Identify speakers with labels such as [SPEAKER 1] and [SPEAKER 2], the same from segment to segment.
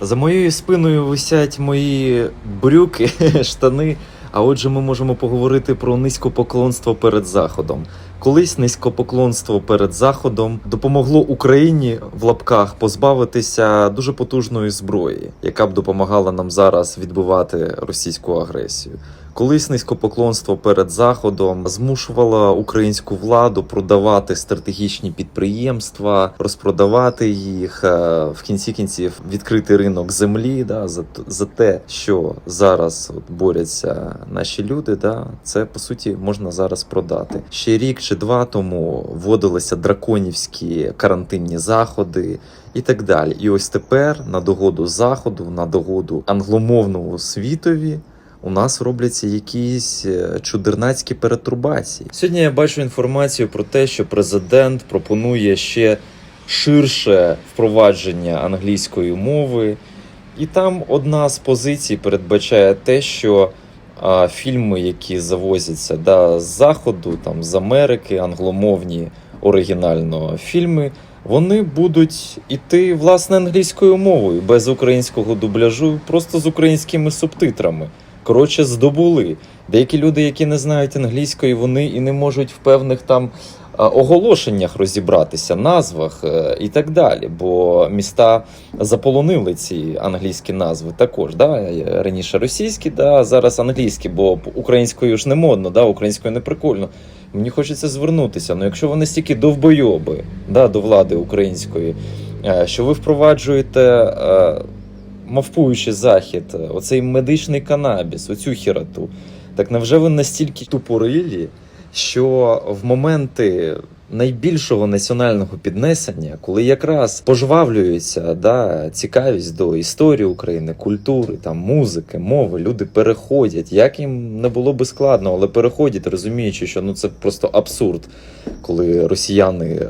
[SPEAKER 1] За моєю спиною висять мої брюки, штани. А отже, ми можемо поговорити про низькопоклонство перед заходом. Колись низькопоклонство перед заходом допомогло Україні в лапках позбавитися дуже потужної зброї, яка б допомагала нам зараз відбивати російську агресію. Колись низькопоклонство перед заходом змушувало українську владу продавати стратегічні підприємства, розпродавати їх е, в кінці кінців відкрити ринок землі. Да, за, за те, що зараз от борються наші люди. Да, це по суті можна зараз продати. Ще рік чи два тому вводилися драконівські карантинні заходи і так далі. І ось тепер на догоду заходу, на догоду англомовному світові. У нас робляться якісь е, чудернацькі перетурбації. Сьогодні я бачу інформацію про те, що президент пропонує ще ширше впровадження англійської мови, і там одна з позицій передбачає те, що а, фільми, які завозяться да, з заходу, там з Америки, англомовні оригінально фільми, вони будуть іти власне англійською мовою без українського дубляжу, просто з українськими субтитрами. Коротше, здобули. Деякі люди, які не знають англійської, вони і не можуть в певних там оголошеннях розібратися, назвах е, і так далі. Бо міста заполонили ці англійські назви також. Да? Раніше російські, да? зараз англійські, бо українською ж не модно, да? українською не прикольно. Мені хочеться звернутися. Ну, якщо вони стільки довбойоби да, до влади української, е, що ви впроваджуєте. е, Мавпуючи захід, е, оцей медичний канабіс, оцю хіроту. Так невже ви настільки тупорилі, що в моменти найбільшого національного піднесення, коли якраз пожвавлюється да, цікавість до історії України, культури, там, музики, мови, люди переходять, як їм не було би складно, але переходять, розуміючи, що ну це просто абсурд, коли росіяни. е,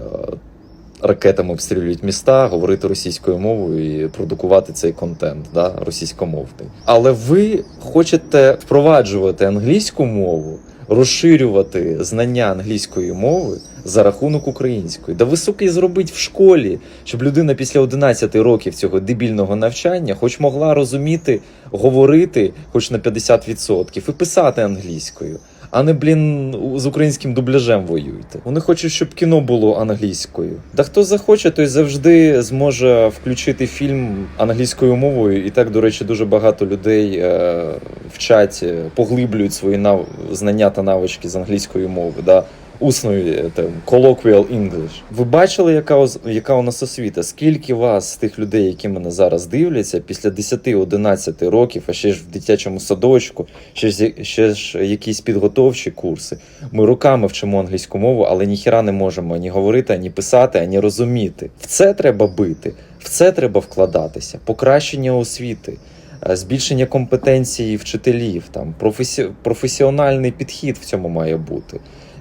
[SPEAKER 1] Ракетами обстрілюють міста, говорити російською мовою і продукувати цей контент да, російськомовний. Але ви хочете впроваджувати англійську мову, розширювати знання англійської мови за рахунок української. Да високий зробить в школі, щоб людина після 11 років цього дебільного навчання, хоч могла розуміти, говорити, хоч на 50% і писати англійською. А не, блін, з українським дубляжем воюйте. Вони хочуть, щоб кіно було англійською. Да хто захоче, той завжди зможе включити фільм англійською мовою. І так, до речі, дуже багато людей е, чаті е, поглиблюють свої знання та навички з англійської мови. Да? Усної е, там, colloquial English. Ви бачили, яка, яка у нас освіта? Скільки вас з тих людей, які мене зараз дивляться, після 10-11 років, а ще ж в дитячому садочку, ще ж, ще ж якісь підготовчі курси. Ми руками вчимо англійську мову, але ніхіра не можемо ані говорити, ані писати, ані розуміти. В це треба бити, в це треба вкладатися, покращення освіти. е, Збільшення компетенції вчителів, там професі... професіональний підхід в цьому має бути.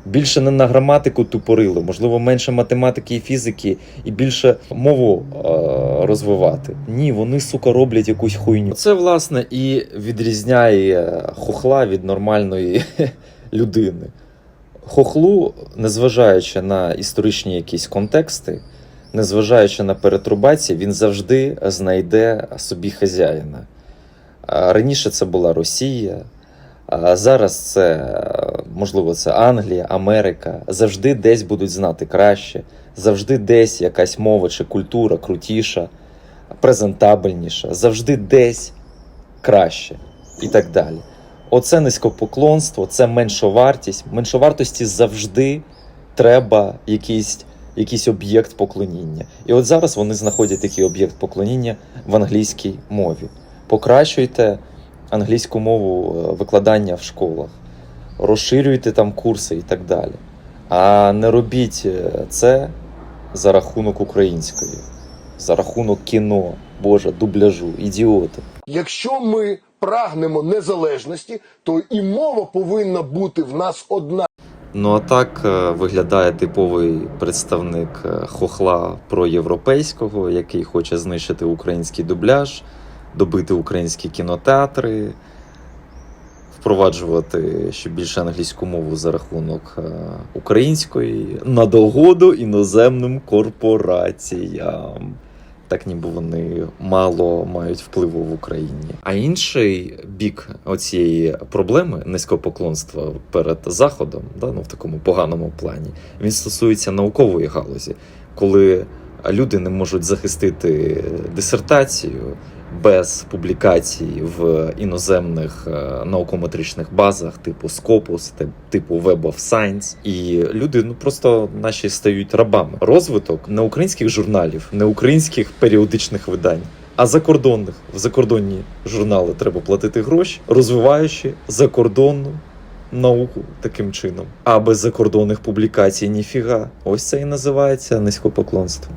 [SPEAKER 1] Більше не на граматику тупорили, можливо, менше математики і фізики, і більше мову е- розвивати. Ні, вони сука роблять якусь хуйню. Це власне і відрізняє хохла від нормальної людини. Хохлу, незважаючи на історичні якісь контексти, незважаючи на перетрубації, він завжди знайде собі хазяїна. Раніше це була Росія, зараз це можливо це Англія, Америка. Завжди десь будуть знати краще, завжди десь якась мова чи культура крутіша, презентабельніша, завжди десь краще і так далі. Оце низькопоклонство, це меншовартість. Меншовартості завжди треба якийсь, якийсь об'єкт поклоніння. І от зараз вони знаходять такий об'єкт поклоніння в англійській мові. Покращуйте англійську мову е, викладання в школах, розширюйте там курси і так далі. А не робіть е, це за рахунок української, за рахунок кіно, Боже, дубляжу, ідіоти.
[SPEAKER 2] Якщо ми прагнемо незалежності, то і мова повинна бути в нас одна.
[SPEAKER 1] Ну а так е, виглядає типовий представник хохла проєвропейського, який хоче знищити український дубляж, добити українські кінотеатри, впроваджувати ще більше англійську мову за рахунок е, української на догоду іноземним корпораціям. так ніби вони мало мають впливу в Україні. А інший бік оцієї проблеми низькопоклонства перед заходом, да, ну в такому поганому плані, він стосується наукової галузі, коли люди не можуть захистити дисертацію без публікацій в іноземних е, наукометричних базах, типу Scopus, тип- типу Web of Science. І люди ну просто наші стають рабами. Розвиток не українських журналів, не українських періодичних видань. А закордонних в закордонні журнали треба платити гроші, розвиваючи закордонну науку таким чином. А без закордонних публікацій ніфіга. Ось це і називається низькопоклонство.